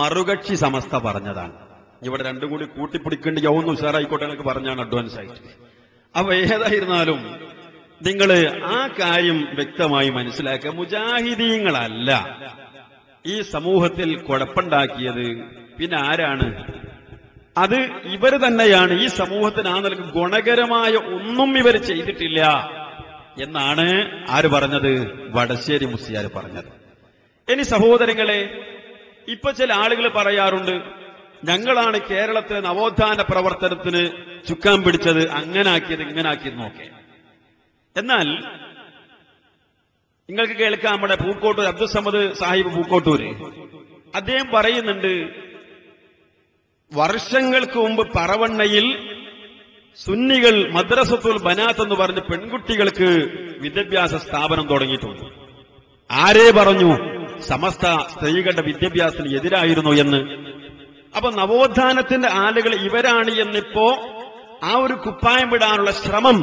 മറുകക്ഷി സമസ്ത പറഞ്ഞതാണ്. ഇവിടെ രണ്ടും കൂടി കൂട്ടിപ്പിടിക്കേണ്ട യൗന്ന് ഉഷാറായിക്കോട്ടെ എന്നൊക്കെ പറഞ്ഞാണ് അഡ്വാൻസ് ആയിട്ട്. അപ്പൊ ഏതായിരുന്നാലും നിങ്ങൾ ആ കാര്യം വ്യക്തമായി മനസ്സിലാക്കുക. മുജാഹിദീങ്ങളല്ല. ഈ സമൂഹത്തിൽ കുഴപ്പമുണ്ടാക്കിയത് പിന്നെ ആരാണ്? അത് ഇവർ തന്നെയാണ്. ഈ സമൂഹത്തിന് ആ നിലയ്ക്ക് ഗുണകരമായ ഒന്നും ഇവർ ചെയ്തിട്ടില്ല എന്നാണ് ആര് പറഞ്ഞത്? വടശ്ശേരി മുസ്ലിയാർ പറഞ്ഞത്. ഇനി സഹോദരങ്ങളെ ഇപ്പൊ ചില ആളുകൾ പറയാറുണ്ട് ഞങ്ങളാണ് കേരളത്തിലെ നവോത്ഥാന പ്രവർത്തനത്തിന് ചുക്കാൻ പിടിച്ചത് അങ്ങനാക്കിയത് ഇങ്ങനാക്കിയത് നോക്കെ എന്നാൽ നിങ്ങൾക്ക് കേൾക്കാം നമ്മുടെ പൂക്കോട്ടൂർ അബ്ദുസമ്മദ് സാഹിബ് പൂക്കോട്ടൂര്. അദ്ദേഹം പറയുന്നുണ്ട് വർഷങ്ങൾക്ക് മുമ്പ് പറവണ്ണയിൽ സുന്നികൾ മദ്രസത്തുൽ ബനാത്ത് എന്ന് പറഞ്ഞ് പെൺകുട്ടികൾക്ക് വിദ്യാഭ്യാസ സ്ഥാപനം തുടങ്ങിയിട്ടുണ്ട്. ആരേ പറഞ്ഞു? സമസ്ത സ്ത്രീകളുടെ വിദ്യാഭ്യാസത്തിന് എതിരായിരുന്നു എന്ന്. അപ്പൊ നവോത്ഥാനത്തിന്റെ ആളുകൾ ഇവരാണ് എന്നിപ്പോ ആ ഒരു കുപ്പായം വിടാനുള്ള ശ്രമം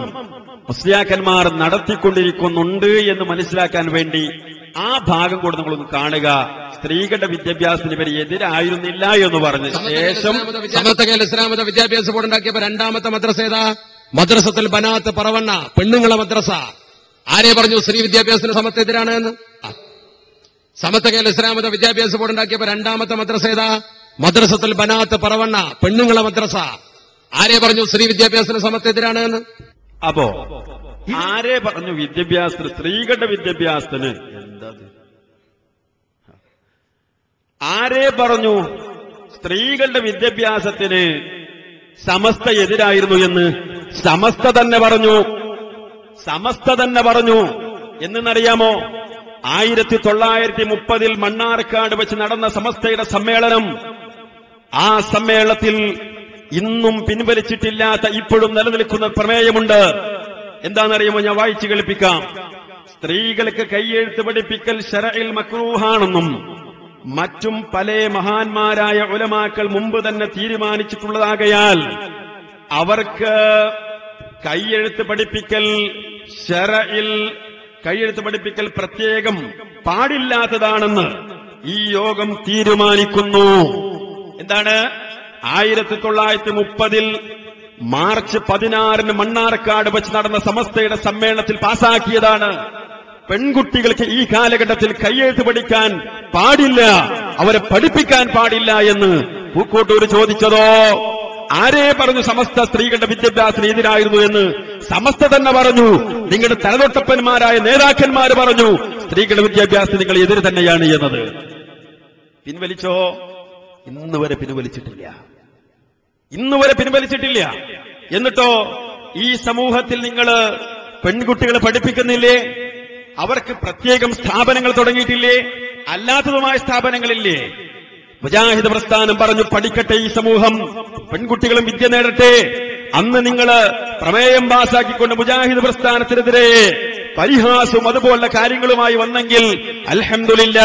മുസ്ലിയാക്കന്മാർ നടത്തിക്കൊണ്ടിരിക്കുന്നുണ്ട് എന്ന് മനസ്സിലാക്കാൻ വേണ്ടി ആ ഭാഗം കൂടെ നമ്മളൊന്ന് കാണുക. സ്ത്രീകളുടെ വിദ്യാഭ്യാസത്തിന് ഇവർ എതിരായിരുന്നില്ല എന്ന് പറഞ്ഞ. ശേഷം ഇസ്ലാമത വിദ്യാഭ്യാസ ബോർഡ് ഉണ്ടാക്കിയപ്പോ രണ്ടാമത്തെ മദ്രസ ഏതാ? മദ്രസത്തിൽ ബനാത്ത് പറവണ്ണ പെണ്ണുങ്ങളെ മദ്രസ. ആരെ പറഞ്ഞു? സ്ത്രീ വിദ്യാഭ്യാസത്തിന് സമത്തെതിരാണ് എന്ന്. ആ. സമസ്ത കേരള ഇസ്ലാമത വിദ്യാഭ്യാസ ബോർഡ് ഉണ്ടാക്കിയപ്പോ രണ്ടാമത്തെ മദ്രസ ഏതാ? മദ്രസത്തിൽ ബനാത്ത് പറവണ്ണ പെണ്ണുങ്ങളെ മദ്രസ. ആരെ പറഞ്ഞു സ്ത്രീ വിദ്യാഭ്യാസത്തിന് സമത്വത്തിനാണ് എന്ന്? അപ്പോ ആരെ പറഞ്ഞു വിദ്യാഭ്യാസത്തിന് സ്ത്രീകളുടെ വിദ്യാഭ്യാസത്തിന്? ആരെ പറഞ്ഞു സ്ത്രീകളുടെ വിദ്യാഭ്യാസത്തിന് സമസ്ത എതിരായിരുന്നു എന്ന്? സമസ്ത തന്നെ പറഞ്ഞു. സമസ്ത തന്നെ പറഞ്ഞു. എന്നറിയാമോ? ആയിരത്തി തൊള്ളായിരത്തി മുപ്പതിൽ മണ്ണാർക്കാട് വെച്ച് നടന്ന സമസ്തയുടെ സമ്മേളനം ആ സമ്മേളനത്തിൽ ഇന്നും പിൻവലിച്ചിട്ടില്ലാത്ത ഇപ്പോഴും നിലനിൽക്കുന്ന പ്രമേയമുണ്ട്. എന്താണെന്നറിയുമോ? ഞാൻ വായിച്ചു കേൾപ്പിക്കാം. സ്ത്രീകൾക്ക് കൈയെഴുത്ത് പഠിപ്പിക്കൽ ശരയിൽ മക്രൂഹാണെന്നും മറ്റും പല മഹാന്മാരായ ഉലമാക്കൾ മുമ്പ് തന്നെ തീരുമാനിച്ചിട്ടുള്ളതാകയാൽ അവർക്ക് കൈയെഴുത്ത് പഠിപ്പിക്കൽ ശരയിൽ കൈയെഴുത്ത് പഠിപ്പിക്കൽ പ്രത്യേകം പാടില്ലാത്തതാണെന്ന് ഈ യോഗം തീരുമാനിക്കുന്നു. എന്താണ്? ആയിരത്തി തൊള്ളായിരത്തി മുപ്പതിൽ മാർച്ച് പതിനാറിന് മണ്ണാർക്കാട് വെച്ച് നടന്ന സമസ്തയുടെ സമ്മേളനത്തിൽ പാസാക്കിയതാണ്. പെൺകുട്ടികൾക്ക് ഈ കാലഘട്ടത്തിൽ കയ്യെഴുത്ത് പഠിക്കാൻ പാടില്ല അവരെ പഠിപ്പിക്കാൻ പാടില്ല എന്ന് പൂക്കോട്ടൂർ ചോദിച്ചതോ? ആരെ പറഞ്ഞു സമസ്ത സ്ത്രീകളുടെ വിദ്യാഭ്യാസത്തിന് എതിരായിരുന്നു എന്ന് സമസ്ത തന്നെ പറഞ്ഞു. നിങ്ങളുടെ തലതൊട്ടപ്പന്മാരായ നേതാക്കന്മാർ പറഞ്ഞു സ്ത്രീകളുടെ വിദ്യാഭ്യാസത്തിന് നിങ്ങൾ എതിര് തന്നെയാണ് എന്നത്. പിൻവലിച്ചോ? ഇന്ന് വരെ പിൻവലിച്ചിട്ടില്ല. ഇന്ന് വരെ പിൻവലിച്ചിട്ടില്ല. എന്നിട്ടോ ഈ സമൂഹത്തിൽ നിങ്ങൾ പെൺകുട്ടികളെ പഠിപ്പിക്കുന്നില്ലേ? അവർക്ക് പ്രത്യേകം സ്ഥാപനങ്ങൾ തുടങ്ങിയിട്ടില്ലേ? അല്ലാത്തതുമായ സ്ഥാപനങ്ങളില്ലേ? മുജാഹിദ് പ്രസ്ഥാനം പറഞ്ഞു പഠിക്കട്ടെ ഈ സമൂഹം. പെൺകുട്ടികളും വിദ്യ നേടട്ടെ. അന്ന് നിങ്ങൾ പ്രമേയം പാസാക്കിക്കൊണ്ട് മുജാഹിദ് പ്രസ്ഥാനത്തിനെതിരെ പരിഹാസവും അതുപോലുള്ള കാര്യങ്ങളുമായി വന്നെങ്കിൽ അലഹമില്ല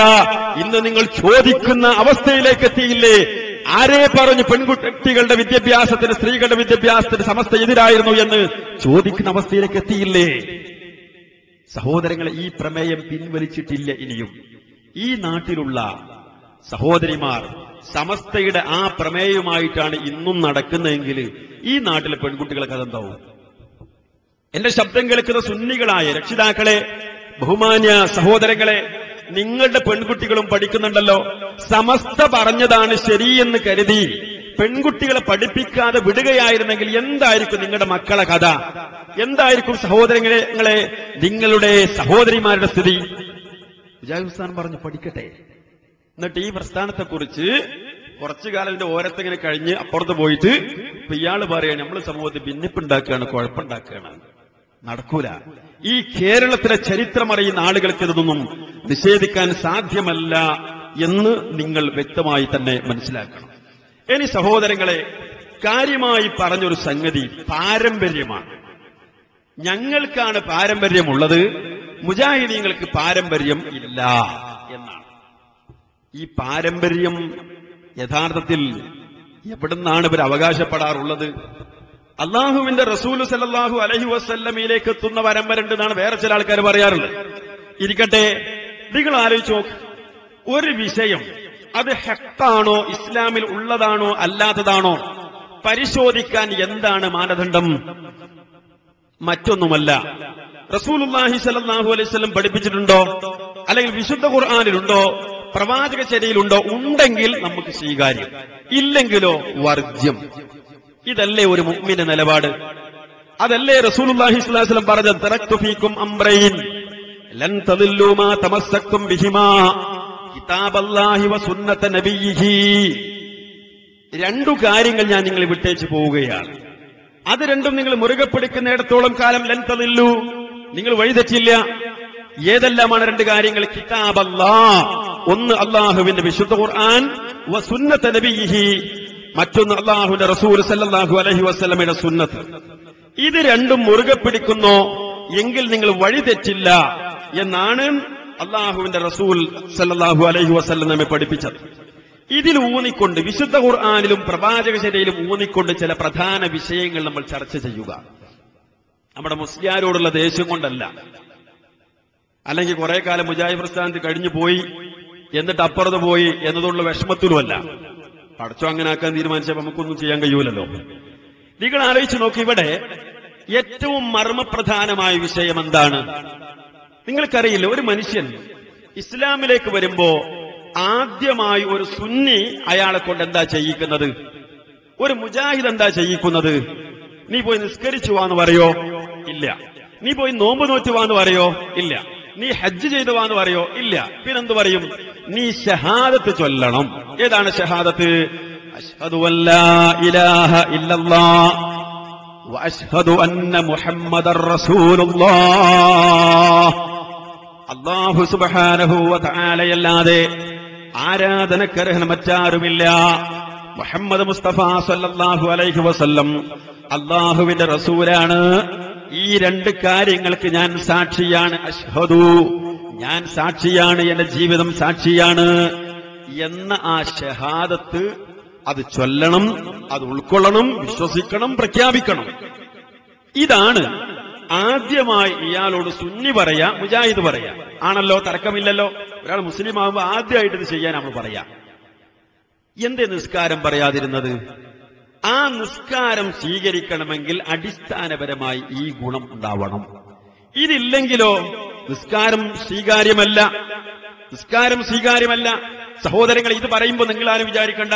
ഇന്ന് നിങ്ങൾ ചോദിക്കുന്ന അവസ്ഥയിലേക്ക് എത്തിയില്ലേ? ആരെ പറഞ്ഞു പെൺകുട്ടികളുടെ വിദ്യാഭ്യാസത്തിന് സ്ത്രീകളുടെ വിദ്യാഭ്യാസത്തിന് സമസ്ത എതിരായിരുന്നു എന്ന് ചോദിക്കുന്ന അവസ്ഥയിലേക്ക് എത്തിയില്ലേ? സഹോദരങ്ങളെ ഈ പ്രമേയം പിൻവലിച്ചിട്ടില്ല ഇനിയും. ഈ നാട്ടിലുള്ള സഹോദരിമാർ സമസ്തയുടെ ആ പ്രമേയമായിട്ടാണ് ഇന്നും നടക്കുന്നതെങ്കിൽ ഈ നാട്ടിലെ പെൺകുട്ടികൾക്ക് അതെന്താവും? എന്റെ ശബ്ദം കേൾക്കുന്ന സുന്നികളായ രക്ഷിതാക്കളെ ബഹുമാന്യ സഹോദരങ്ങളെ നിങ്ങളുടെ പെൺകുട്ടികളും പഠിക്കുന്നുണ്ടല്ലോ. സമസ്ത പറഞ്ഞതാണ് ശരിയെന്ന് കരുതി പെൺകുട്ടികളെ പഠിപ്പിക്കാതെ വിടുകയായിരുന്നെങ്കിൽ എന്തായിരിക്കും നിങ്ങളുടെ മക്കളെ കഥ? എന്തായിരിക്കും സഹോദരങ്ങളെ നിങ്ങളുടെ സഹോദരിമാരുടെ സ്ഥിതി? പറഞ്ഞു പഠിക്കട്ടെ. എന്നിട്ട് ഈ പ്രസ്ഥാനത്തെക്കുറിച്ച് കുറച്ചു കാലം ഇതിന്റെ ഓരത്തിങ്ങനെ കഴിഞ്ഞ് അപ്പുറത്ത് പോയിട്ട് ഇപ്പൊ ഇയാൾ പറയാണ് നമ്മൾ സമൂഹത്തിൽ ഭിന്നിപ്പുണ്ടാക്കുകയാണ് കുഴപ്പമുണ്ടാക്കുകയാണ്. നടക്കൂല. ഈ കേരളത്തിലെ ചരിത്രം അറിയുന്ന ആളുകൾക്ക് ഇതൊന്നും നിഷേധിക്കാൻ സാധ്യമല്ല എന്ന് നിങ്ങൾ വ്യക്തമായി തന്നെ മനസ്സിലാക്കണം. ഇനി സഹോദരങ്ങളെ കാര്യമായി പറഞ്ഞൊരു സംഗതി പാരമ്പര്യമാണ്. ഞങ്ങൾക്കാണ് പാരമ്പര്യമുള്ളത് മുജാഹിദീങ്ങൾക്ക് പാരമ്പര്യം ഇല്ല. ഈ പാരമ്പര്യം യഥാർത്ഥത്തിൽ എവിടുന്നാണ് ഇവർ അവകാശപ്പെടാറുള്ളത്? അള്ളാഹുവിന്റെ റസൂൽ സല്ലാഹു അലഹി വസ്ല്ലമയിലേക്ക് എത്തുന്ന പരമ്പരണ്ട് എന്നാണ് വേറെ ചില ആൾക്കാർ പറയാറുള്ളത്. ഇരിക്കട്ടെ നിങ്ങൾ ആലോചിച്ച് ഒരു വിഷയം അത് ഹെക്താണോ ഇസ്ലാമിൽ ഉള്ളതാണോ അല്ലാത്തതാണോ? പരിശോധിക്കാൻ എന്താണ് മാനദണ്ഡം? മറ്റൊന്നുമല്ല. റസൂലുള്ളാഹി സല്ലാഹു അലൈഹി വസല്ലം പഠിപ്പിച്ചിട്ടുണ്ടോ? അല്ലെങ്കിൽ വിശുദ്ധ ഖുർആനിലുണ്ടോ? പ്രവാചക ചര്യയിലുണ്ടോ ഉണ്ടെങ്കിൽ നമുക്ക് സ്വീകാര്യം. ഇല്ലെങ്കിലോ വർജ്യം. ഇതല്ലേ ഒരു മുഗ്മിന്റെ നിലപാട്? അതല്ലേ റസൂലുള്ളാഹി സ്വല്ലല്ലാഹി അലൈഹി വസല്ലം പറഞ്ഞത്? തറക്തു ഫീക്കും അംറൈൻ. ലൻ മാ ബിഹിമാ. കിതാബല്ലാഹി വ സുന്നത നബിയിഹി. രണ്ടു കാര്യങ്ങൾ ഞാൻ നിങ്ങളെ വിട്ടേച്ചു പോവുകയാണ്. അത് രണ്ടും നിങ്ങൾ മുറുകെ പിടിക്കുന്നിടത്തോളം കാലം ലൻ നിങ്ങൾ വഴിതെറ്റില്ല. ഏതെല്ലാമാണ് രണ്ട് കാര്യങ്ങൾ? കിതാബല്ലാ ഒന്ന് അള്ളാഹുവിന്റെ വിശുദ്ധ ഖുർആൻ സുന്നത്ത് നബിഹി മറ്റൊന്ന് അള്ളാഹുവിന്റെ റസൂൽ സല്ലാഹു അലഹി വസല്ലമയുടെ സുന്നത്ത്. ഇത് രണ്ടും മുറുകെ പിടിക്കുന്നു. എങ്കിൽ നിങ്ങൾ വഴിതെറ്റില്ല എന്നാണ് അള്ളാഹുവിന്റെ റസൂൽ സല്ലാഹു അലഹി വസ്ല്ലം നമ്മെ പഠിപ്പിച്ചത്. ഇതിൽ ഊന്നിക്കൊണ്ട് വിശുദ്ധ ഖുർആാനിലും പ്രവാചക ശരയിലും ഊന്നിക്കൊണ്ട് ചില പ്രധാന വിഷയങ്ങൾ നമ്മൾ ചർച്ച ചെയ്യുക. നമ്മുടെ മുസ്ലിയാരോടുള്ള ദേഷ്യം കൊണ്ടല്ല. അല്ലെങ്കിൽ കുറെ കാലം മുജാഹിദ് പ്രസ്ഥാനത്ത് കഴിഞ്ഞു പോയി എന്നിട്ട് അപ്പുറത്ത് പോയി എന്നതുള്ള വിഷമത്തിലുമല്ല. പടച്ചോ അങ്ങനെ ആക്കാൻ തീരുമാനിച്ചപ്പോൾ നമുക്കൊന്നും ചെയ്യാൻ കഴിയൂലല്ലോ. നിങ്ങൾ ആലോചിച്ച് നോക്കി ഇവിടെ ഏറ്റവും മർമ്മപ്രധാനമായ വിഷയം എന്താണ്? നിങ്ങൾക്കറിയില്ല ഒരു മനുഷ്യൻ ഇസ്ലാമിലേക്ക് വരുമ്പോ ആദ്യമായി ഒരു സുന്നി അയാളെ കൊണ്ട് എന്താ ചെയ്യിക്കുന്നത്? ഒരു മുജാഹിദ് എന്താ ചെയ്യിക്കുന്നത്? നീ പോയി നിസ്കരിച്ചു വാന്ന് പറയോ? ഇല്ല. നീ പോയി നോമ്പ് നോറ്റുവാന്ന് പറയോ? ഇല്ല. നീ ഹജ്ജ് ചെയ്തു വാന്ന് പറയോ? ഇല്ല. പിന്നെന്ത് പറയും? നീ ഷഹാദത്ത് ചൊല്ലണം. ഏതാണ് ഷഹാദത്ത്? അഷ്ഹദു ഇലാഹ അന്ന അള്ളാഹു സുബ്ഹാനഹു ആരാധനക്കർഹന മറ്റാരുമില്ല. മുഹമ്മദ് മുസ്തഫ സല്ലല്ലാഹു അലൈഹി വസല്ലം അള്ളാഹുവിന്റെ റസൂലാണ്. ഈ രണ്ട് കാര്യങ്ങൾക്ക് ഞാൻ സാക്ഷിയാണ്. അഷ്ഹദു ഞാൻ സാക്ഷിയാണ് എന്റെ ജീവിതം സാക്ഷിയാണ് എന്ന ആ ഷഹാദത്ത് അത് ചൊല്ലണം അത് ഉൾക്കൊള്ളണം വിശ്വസിക്കണം പ്രഖ്യാപിക്കണം. ഇതാണ് ആദ്യമായി ഇയാളോട് സുന്നി പറയാ മുജാഹിദ് പറയാ. ആണല്ലോ തർക്കമില്ലല്ലോ? ഒരാൾ മുസ്ലിം ആകുമ്പോൾ ആദ്യമായിട്ട് ഇത് ചെയ്യാൻ നമ്മൾ പറയാ. എന്തേ നിസ്കാരം പറയാതിരുന്നത്? ആ നിസ്കാരം സ്വീകരിക്കണമെങ്കിൽ അടിസ്ഥാനപരമായി ഈ ഗുണം ഉണ്ടാവണം. ഇതില്ലെങ്കിലോ നിസ്കാരം സ്വീകാര്യമല്ല. നിസ്കാരം സ്വീകാര്യമല്ല. സഹോദരങ്ങൾ ഇത് പറയുമ്പോൾ നിങ്ങൾ ആരും വിചാരിക്കണ്ട.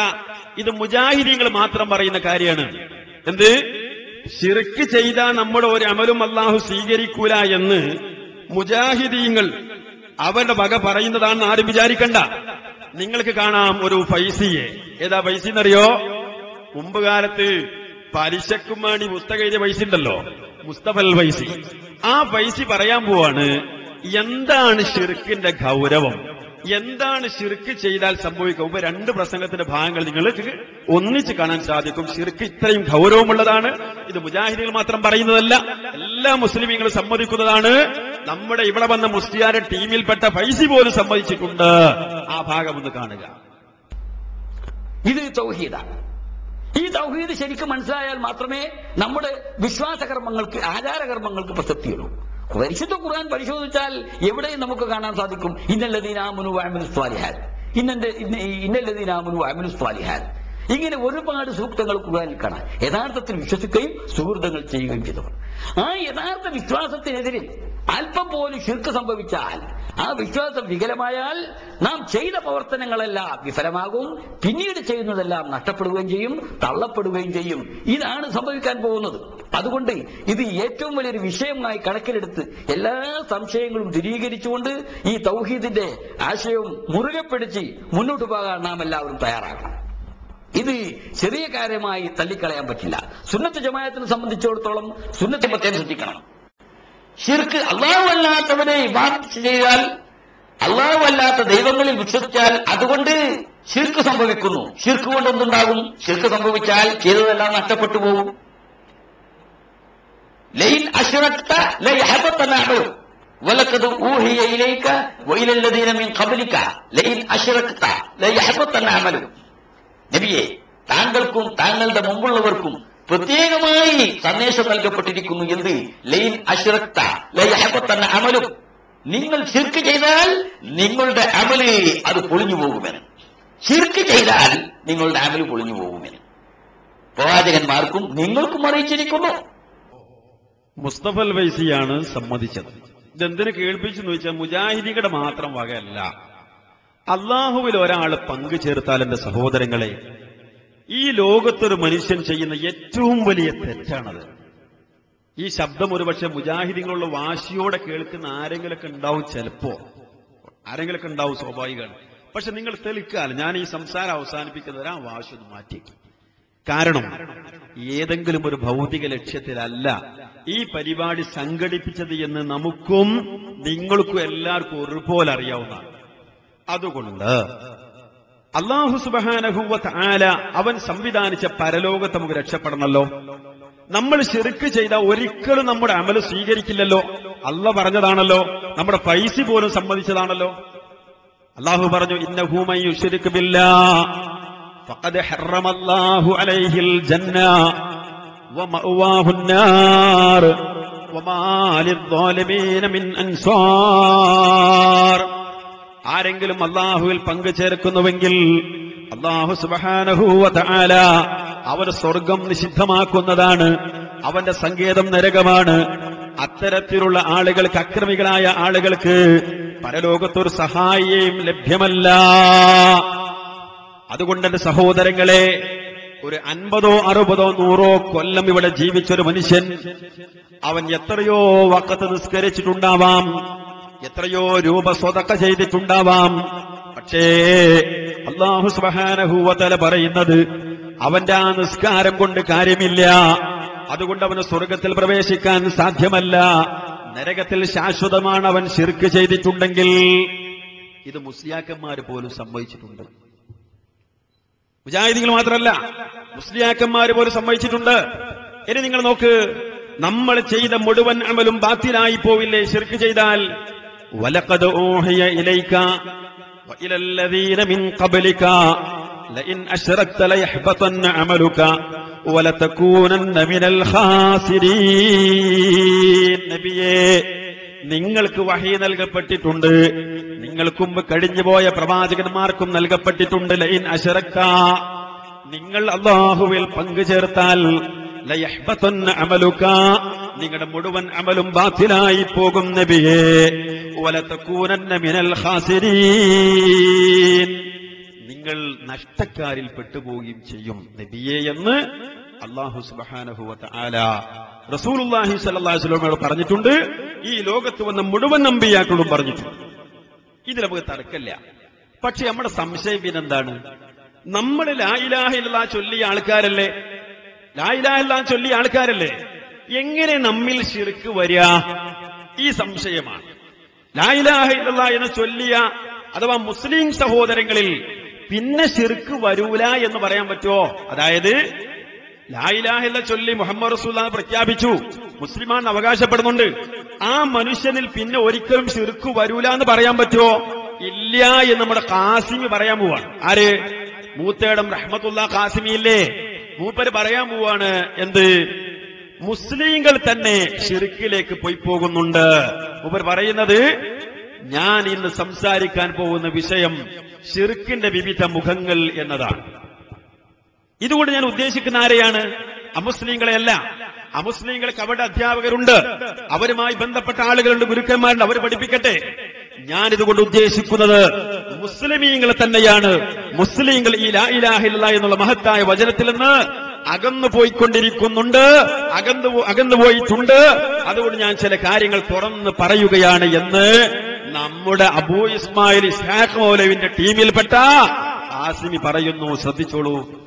ഇത് മുജാഹിദീങ്ങൾ മാത്രം പറയുന്ന കാര്യമാണ്. എന്ത്? ശിർക്ക് ചെയ്ത നമ്മുടെ ഒരു അമലും അള്ളാഹു സ്വീകരിക്കൂല എന്ന് മുജാഹിദീങ്ങൾ അവരുടെ വക പറയുന്നതാണെന്ന് ആരും വിചാരിക്കണ്ട. നിങ്ങൾക്ക് കാണാം ഒരു ഫൈസിയെ. ഏതാ ഫൈസി എന്നറിയോ? മുമ്പ് കാലത്ത് പലിശക്കും വേണ്ടി എഴുതിയ പൈസ ഉണ്ടല്ലോ. മുസ്തഫൽ ഫൈസി ആ പൈസ പറയാൻ പോവാണ് എന്താണ് ഷിർക്കിന്റെ ഗൗരവം? എന്താണ് ഷിർക്ക് ചെയ്താൽ സംഭവിക്കുക? ഇപ്പൊ രണ്ട് പ്രസംഗത്തിന്റെ ഭാഗങ്ങൾ നിങ്ങൾക്ക് ഒന്നിച്ച് കാണാൻ സാധിക്കും. ഷിർക്ക് ഇത്രയും ഗൗരവമുള്ളതാണ്. ഇത് മുജാഹിദികൾ മാത്രം പറയുന്നതല്ല എല്ലാ മുസ്ലിമീങ്ങളും സമ്മതിക്കുന്നതാണ്. നമ്മുടെ ഇവിടെ വന്ന മുസ്ലിയാരുടെ ടീമിൽപ്പെട്ട പൈസ പോലും സമ്മതിച്ചിട്ടുണ്ട്. ആ ഭാഗം ഒന്ന് കാണുക. ഇത് തൗഹീദാണ്. ഈ തൗഹീദ് ശരിക്കും മനസ്സിലായാൽ മാത്രമേ നമ്മുടെ വിശ്വാസകർമ്മങ്ങൾക്ക് ആചാരകർമ്മങ്ങൾക്ക് പ്രസക്തിയുള്ളൂ. പരിശുദ്ധ ഖുർആൻ പരിശോധിച്ചാൽ എവിടെയും നമുക്ക് കാണാൻ സാധിക്കും ഇന്നല്ലതീനാമുനു വാമിനു സ്വാലിഹാൻ ഇന്നെ ഇന്നല്ലതീനാമുനു വാമിനു ഇങ്ങനെ ഒരുപാട് സൂക്തങ്ങൾ ഖുർആനിൽ കാണാം. യഥാർത്ഥത്തിൽ വിശ്വസിക്കുകയും സുഹൃത്തുക്കൾ ചെയ്യുകയും ചെയ്തവർ. ആ യഥാർത്ഥ വിശ്വാസത്തിനെതിരെ അല്പം പോലും ശിർക്ക് സംഭവിച്ചാൽ ആ വിശ്വാസം വികലമായാൽ നാം ചെയ്ത പ്രവർത്തനങ്ങളെല്ലാം വിഫലമാകും. പിന്നീട് ചെയ്യുന്നതെല്ലാം നഷ്ടപ്പെടുകയും ചെയ്യും തള്ളപ്പെടുകയും ചെയ്യും. ഇതാണ് സംഭവിക്കാൻ പോകുന്നത്. അതുകൊണ്ട് ഇത് ഏറ്റവും വലിയൊരു വിഷയമായി കണക്കിലെടുത്ത് എല്ലാ സംശയങ്ങളും ദൂരീകരിച്ചുകൊണ്ട് ഈ തൗഹീദിന്റെ ആശയവും മുറുകെ പിടിച്ച് മുന്നോട്ട് പോകാൻ നാം എല്ലാവരും തയ്യാറാകണം. ഇത് ചെറിയ കാര്യമായി തള്ളിക്കളയാൻ പറ്റില്ല. സുന്നത്ത് ജമായത്തിനെ സംബന്ധിച്ചിടത്തോളം സുന്നത്ത് പ്രത്യേകം ശ്രദ്ധിക്കണം. ശിർക്ക് അള്ളാഹു അല്ലാത്തവനെ ചെയ്താൽ അള്ളാഹു അല്ലാത്ത ദൈവങ്ങളിൽ വിശ്വസിച്ചാൽ അതുകൊണ്ട് ശിർക്ക് സംഭവിക്കുന്നു. ശിർക്ക് കൊണ്ട് എന്തുണ്ടാകും? ശിർക്ക് സംഭവിച്ചാൽ ചെയ്തതെല്ലാം നഷ്ടപ്പെട്ടു പോകും ലൈൻ ലയഹബത്തനാണു വലക്കത് ഊഹിയ ഇലൈക വൈലല്ലദീന മിൻ ഖബലിക. ലൈൻ അശ്രക്ത ലയഹബത്തനാമലു നബിയെ താങ്കൾക്കും താങ്കളുടെ മുമ്പുള്ളവർക്കും പ്രത്യേകമായി സന്ദേശം നൽകപ്പെട്ടിരിക്കുന്നു എന്ത്? ലൈൻ അശ്രക്ത ലയഹബത്തന്ന അമലും. നിങ്ങൾ ചിർക്ക് ചെയ്താൽ നിങ്ങളുടെ അമൽ അത് പൊളിഞ്ഞു പോകുമെന്ന്. ചിർക്ക് ചെയ്താൽ നിങ്ങളുടെ അമൽ പൊളിഞ്ഞു പോകുമെന്ന്. പ്രവാചകന്മാർക്കും നിങ്ങൾക്കും അറിയിച്ചിരിക്കുന്നു. മുസ്തഫൽ വൈസിയാണ് സമ്മതിച്ചത്. ഇതെന്തിനു കേൾപ്പിച്ചെന്ന് വെച്ചാൽ മുജാഹിദികളുടെ മാത്രം വകയല്ല. അള്ളാഹുവിൽ ഒരാൾ പങ്കു ചേർത്താൽ എന്റെ സഹോദരങ്ങളെ ഈ ലോകത്തൊരു മനുഷ്യൻ ചെയ്യുന്ന ഏറ്റവും വലിയ തെറ്റാണത്. ഈ ശബ്ദം ഒരുപക്ഷെ മുജാഹിദികളുള്ള വാശിയോടെ കേൾക്കുന്ന ആരെങ്കിലൊക്കെ ഉണ്ടാവും ചിലപ്പോ. ആരെങ്കിലൊക്കെ ഉണ്ടാവും സ്വാഭാവികമാണ്. പക്ഷെ നിങ്ങൾ തെളിക്കാൽ ഞാൻ ഈ സംസാരം അവസാനിപ്പിക്കുന്നത് ആ വാശി ഒന്ന് മാറ്റി കാരണം ഏതെങ്കിലും ഒരു ഭൗതിക ലക്ഷ്യത്തിലല്ല ഈ പരിപാടി സംഘടിപ്പിച്ചത് എന്ന് നമുക്കും നിങ്ങൾക്കും എല്ലാവർക്കും ഒരുപോലെ അറിയാവുന്നതാണ്. അതുകൊണ്ട് അള്ളാഹു സുബാനഹുവത്ത് ആല അവൻ സംവിധാനിച്ച പരലോകത്ത് നമുക്ക് രക്ഷപ്പെടണമല്ലോ നമ്മൾ ശിർക്ക് ചെയ്ത ഒരിക്കലും നമ്മുടെ അമല് സ്വീകരിക്കില്ലല്ലോ അല്ല പറഞ്ഞതാണല്ലോ നമ്മുടെ പൈസ പോലും സമ്മതിച്ചതാണല്ലോ അള്ളാഹു പറഞ്ഞു ഇന്നഹൂമൻ യുശ്രിക് ബില്ലാഹ് ഫഖദ് ഹറമല്ലാഹു അലൈഹിൽ ജന്ന വമഅവാഹു النار വമാ ലിദ്ദാലിമീന മിൻ അൻസാർ ആരെങ്കിലും അള്ളാഹുവിൽ പങ്കു ചേർക്കുന്നുവെങ്കിൽ അള്ളാഹു സുബ്ഹാനഹു അവർ സ്വർഗം നിഷിദ്ധമാക്കുന്നതാണ് അവന്റെ സങ്കേതം നരകമാണ്. അത്തരത്തിലുള്ള ആളുകൾക്ക് അക്രമികളായ ആളുകൾക്ക് പരലോകത്തൊരു സഹായിയും ലഭ്യമല്ല. അതുകൊണ്ട് എന്റെ സഹോദരങ്ങളെ ഒരു അൻപതോ അറുപതോ നൂറോ കൊല്ലം ഇവിടെ ജീവിച്ചൊരു മനുഷ്യൻ അവൻ എത്രയോ വക്കത്ത് നിസ്കരിച്ചിട്ടുണ്ടാവാം. എത്രയോ രൂപ സ്വതക്ക ചെയ്തിട്ടുണ്ടാവാം. പക്ഷേ അള്ളാഹു സുബാനഹൂവതല പറയുന്നത് അവന്റെ ആ നിസ്കാരം കൊണ്ട് കാര്യമില്ല. അതുകൊണ്ട് അവന് സ്വർഗത്തിൽ പ്രവേശിക്കാൻ സാധ്യമല്ല. നരകത്തിൽ ശാശ്വതമാണ് അവൻ ശിർക്ക് ചെയ്തിട്ടുണ്ടെങ്കിൽ. ഇത് മുസ്ലിയാക്കന്മാർ പോലും സംഭവിച്ചിട്ടുണ്ട് മുജാഹിദികൾ മാത്രമല്ല മുസ്ലിയാക്കന്മാർ പോലും സംഭവിച്ചിട്ടുണ്ട് ഇനി നിങ്ങൾ നോക്ക് നമ്മൾ ചെയ്ത മുഴുവൻ അമലും ബാത്തിലായി പോവില്ലേ? ശിർക്ക് ചെയ്താൽ വലഖദ് ഊഹിയ ഇലൈക وإلى الذين من قبلك لئن أشركت ليحبطن عملك ولتكونن من الخاسرين നബിയേ നിങ്ങൾക്ക് വഹി നൽകപ്പെട്ടിട്ടുണ്ട് നിങ്ങൾക്കും കഴിഞ്ഞുപോയ പ്രവാചകന്മാർക്കും നൽകപ്പെട്ടിട്ടുണ്ട് ലൈൻ അശറക്ക നിങ്ങൾ അള്ളാഹുവിൽ പങ്കുചേർത്താൽ ലയഹ്ബത്തുന്ന അമലുക നിങ്ങളുടെ മുഴുവൻ അമലും ബാത്തിലായി പോകും നബിയേ. വലത്തക്കൂനന്ന മിനൽ ഖാസിരീൻ. നിങ്ങൾ നഷ്ടക്കാരിൽ പെട്ടുപോവുകയും ചെയ്യും നബിയെ എന്ന് അള്ളാഹു സുബാനഹുവത്ത് ആല റസൂലുല്ലാഹി വസല്ലമയോട് പറഞ്ഞിട്ടുണ്ട്. ഈ ലോകത്ത് വന്ന മുഴുവൻ നമ്പിയാക്കളും പറഞ്ഞിട്ടുണ്ട്. ഇത് നമുക്ക് തർക്കമില്ല. പക്ഷെ നമ്മുടെ സംശയം പിന്നെന്താണ്? നമ്മൾ ലായിലാഹില്ലാ ചൊല്ലിയ ആൾക്കാരല്ലേ? ലായിലാഹില്ലാ ചൊല്ലിയ ആൾക്കാരല്ലേ? എങ്ങനെ നമ്മിൽ ശിർക്ക് വരിക? ഈ സംശയമാണ്. ലായിലാഹില്ല എന്ന് ചൊല്ലിയ അഥവാ മുസ്ലിം സഹോദരങ്ങളിൽ പിന്നെ ശിർക്ക് വരൂല എന്ന് പറയാൻ പറ്റുമോ? അതായത് ലായിലാഹില്ല ചൊല്ലി മുഹമ്മദ് റസൂൽ പ്രഖ്യാപിച്ചു. മുസ്ലിമാൻ അവകാശപ്പെടുന്നുണ്ട്. ആ മനുഷ്യനിൽ പിന്നെ ഒരിക്കലും ശിർക്ക് വരൂല എന്ന് പറയാൻ പറ്റുമോ? ഇല്ല എന്ന് നമ്മുടെ കാസിമി പറയാൻ പോവാണ്. ആര്? മൂത്തേടം റഹ്മത്തുള്ള കാസിമി ഇല്ലേ? മൂപ്പര് പറയാൻ പോവാണ്. എന്ത്? മുസ്ലിങ്ങൾ തന്നെ ഷിർക്കിലേക്ക് പോയി പോകുന്നുണ്ട്. ഇവർ പറയുന്നത് ഞാൻ ഇന്ന് സംസാരിക്കാൻ പോകുന്ന വിഷയം ഷിർക്കിന്റെ വിവിധ മുഖങ്ങൾ എന്നതാണ്. ഇതുകൊണ്ട് ഞാൻ ഉദ്ദേശിക്കുന്ന ആരെയാണ്? അമുസ്ലിങ്ങളെയല്ല അമുസ്ലിങ്ങൾക്ക് അവരുടെ അധ്യാപകരുണ്ട്. അവരുമായി ബന്ധപ്പെട്ട ആളുകളുണ്ട് ഗുരുക്കന്മാരുണ്ട്. അവർ പഠിപ്പിക്കട്ടെ. ഞാൻ ഇതുകൊണ്ട് ഉദ്ദേശിക്കുന്നത് മുസ്ലിമീങ്ങൾ തന്നെയാണ്. മുസ്ലിങ്ങൾ ഈ ലാ ഇലാഹില്ല എന്നുള്ള മഹത്തായ വചനത്തിൽ നിന്ന് അകന്നു പോയിക്കൊണ്ടിരിക്കുന്നുണ്ട്. അകന്നു അകന്നു പോയിട്ടുണ്ട്. അതുകൊണ്ട് ഞാൻ ചില കാര്യങ്ങൾ തുറന്ന് പറയുകയാണ് എന്ന് നമ്മുടെ അബൂ ഇസ്മായിൽ ഇസ്ഹാഖ് മൗലവിന്റെ ടീമിൽപ്പെട്ട ആസിമി പറയുന്നു ശ്രദ്ധിച്ചോളൂ.